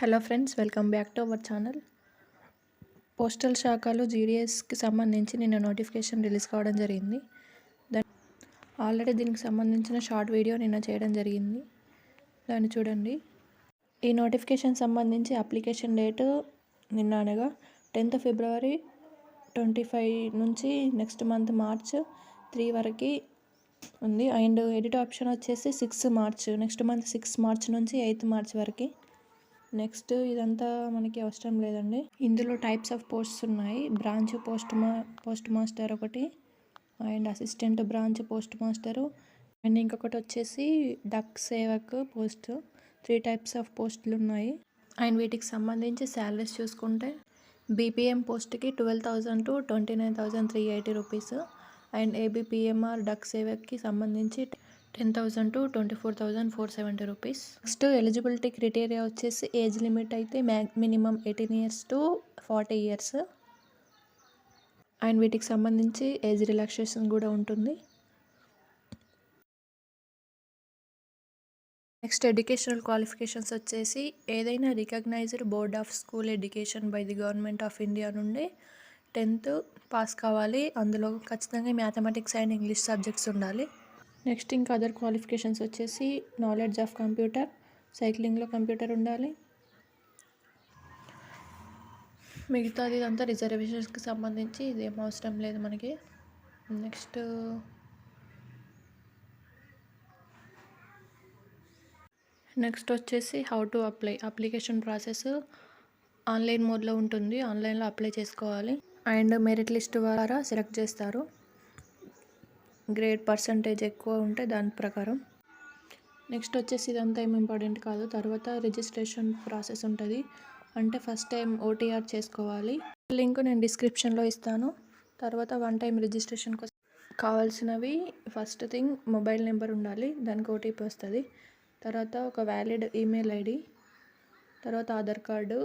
Hello friends welcome back to our channel. Postal శాఖలో జీడిఎస్కి సంబంధించి నిన్న నోటిఫికేషన్ రిలీజ్ కావడం జరిగింది. దాని ఆల్రెడీ దీనికి సంబంధించిన షార్ట్ వీడియో నిన్న చేయడం జరిగింది. దాన్ని చూడండి. ఈ నోటిఫికేషన్ సంబంధించి అప్లికేషన్ డేటు నిన్న అనగా టెన్త్ ఫిబ్రవరి ట్వంటీ ఫైవ్ నుంచి నెక్స్ట్ మంత్ మార్చ్ త్రీ వరకు ఉంది. అండ్ ఎడిట్ ఆప్షన్ వచ్చేసి six March next month six March నుంచి ఎయిత్ మార్చ్ వరకు నెక్స్ట్ ఇదంతా మనకి అవసరం లేదండి. ఇందులో టైప్స్ ఆఫ్ పోస్ట్స్ ఉన్నాయి. బ్రాంచ్ పోస్ట్ మా పోస్ట్ మాస్టర్ ఒకటి and assistant branch post master and ఇంకొకటి వచ్చేసి Dak Sevak post three types of పోస్టులు ఉన్నాయి. అండ్ వీటికి సంబంధించి శాలరీస్ చూసుకుంటే బీపీఎం పోస్ట్కి twelve thousand to twenty nine thousand three eighty rupees and ABPM or Dak సేవక్కి సంబంధించి ten thousand to twenty four thousand four seventy rupees. Next eligibility criteria వచ్చేసి age limit అయితే మ్యా minimum eighteen years to forty years and వీటికి సంబంధించి age relaxation కూడా ఉంటుంది. Next educational qualifications వచ్చేసి ఏదైనా recognized board of school education by the government of India నుండి టెన్త్ పాస్ కావాలి. అందులో ఖచ్చితంగా మ్యాథమెటిక్స్ అండ్ ఇంగ్లీష్ సబ్జెక్ట్స్ ఉండాలి. నెక్స్ట్ ఇంకా అదర్ క్వాలిఫికేషన్స్ వచ్చేసి నాలెడ్జ్ ఆఫ్ కంప్యూటర్ సైక్లింగ్లో కంప్యూటర్ ఉండాలి. మిగతాది ఇదంతా రిజర్వేషన్స్కి సంబంధించి ఇదేం అవసరం లేదు మనకి. నెక్స్ట్ నెక్స్ట్ వచ్చేసి how to apply application process online మోడ్లో ఉంటుంది ఆన్లైన్లో అప్లై చేసుకోవాలి. అండ్ మెరిట్ లిస్ట్ ద్వారా సెలెక్ట్ చేస్తారు. గ్రేడ్ పర్సంటేజ్ ఎక్కువ ఉంటే దాని ప్రకారం. నెక్స్ట్ వచ్చేసి ఇదంతా ఏం ఇంపార్టెంట్ కాదు. తర్వాత రిజిస్ట్రేషన్ ప్రాసెస్ ఉంటుంది. అంటే ఫస్ట్ టైం ఓటీఆర్ చేసుకోవాలి. లింక్ నేను డిస్క్రిప్షన్లో ఇస్తాను. తర్వాత వన్ టైం రిజిస్ట్రేషన్ కోసం కావాల్సినవి ఫస్ట్ థింగ్ మొబైల్ నెంబర్ ఉండాలి. దానికి ఓటీపీ వస్తుంది. తర్వాత ఒక వ్యాలిడ్ ఈమెయిల్ ఐడి. తర్వాత Aadhaar card.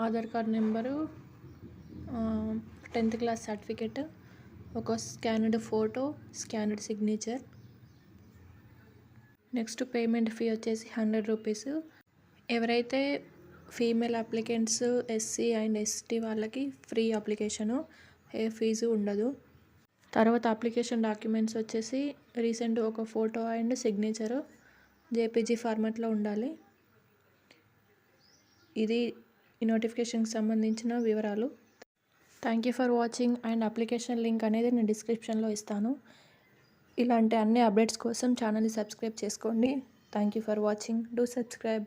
Aadhaar card number tenth class certificate. ఒక scanned photo scanned signature next payment fee వచ్చేసి హండ్రెడ్ రూపీస్ ఎవరైతే female applicants SC and ST వాళ్ళకి ఫ్రీ అప్లికేషను ఏ ఫీజు ఉండదు. తర్వాత అప్లికేషన్ డాక్యుమెంట్స్ వచ్చేసి రీసెంట్ ఒక ఫోటో అండ్ సిగ్నేచరు జేపీజీ ఫార్మాట్లో ఉండాలి. ఇది ఈ నోటిఫికేషన్కి సంబంధించిన వివరాలు. Thank you for watching and application link అనేది నేను డిస్క్రిప్షన్లో ఇస్తాను. ఇలాంటి అన్ని అప్డేట్స్ కోసం ఛానల్ని సబ్స్క్రైబ్ చేసుకోండి. Thank you for watching do subscribe